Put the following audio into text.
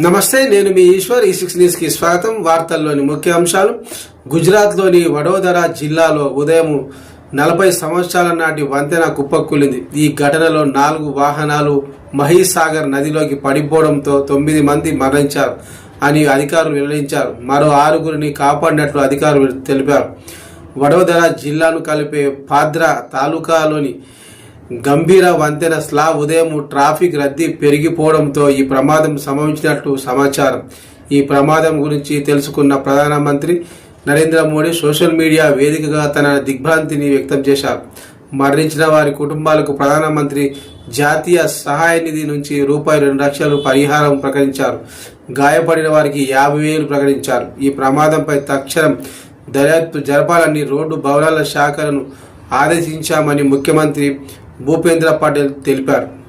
నమస్తే నేను మీ ఈశ్వర్ ఈ సిక్స్ న్యూస్కి స్వాగతం. వార్తల్లోని ముఖ్య అంశాలు. గుజరాత్లోని వడోదర జిల్లాలో ఉదయం నలభై సంవత్సరాల నాటి వంతెన కుప్పకూలింది. ఈ ఘటనలో నాలుగు వాహనాలు మహీసాగర్ నదిలోకి పడిపోవడంతో తొమ్మిది మంది మరణించారు అని అధికారులు వెల్లడించారు. మరో ఆరుగురిని కాపాడినట్లు అధికారులు తెలిపారు. వడోదర జిల్లాను కలిపే పాద్ర తాలూకాలోని గంభీర వంతెన స్లాబ్ ఉదయం ట్రాఫిక్ రద్దీ పెరిగిపోవడంతో ఈ ప్రమాదం సంభవించినట్లు సమాచారం. ఈ ప్రమాదం గురించి తెలుసుకున్న ప్రధానమంత్రి నరేంద్ర మోడీ సోషల్ మీడియా వేదికగా తన దిగ్భ్రాంతిని వ్యక్తం చేశారు. మరణించిన వారి కుటుంబాలకు ప్రధానమంత్రి జాతీయ సహాయ నిధి నుంచి రూపాయి రెండు లక్షలు పరిహారం ప్రకటించారు. గాయపడిన వారికి యాభై వేలు ప్రకటించారు. ఈ ప్రమాదంపై తక్షణం దర్యాప్తు జరపాలని రోడ్డు భవనాల శాఖలను ఆదేశించామని ముఖ్యమంత్రి భూపేంద్ర పటేల్ తెలిపారు.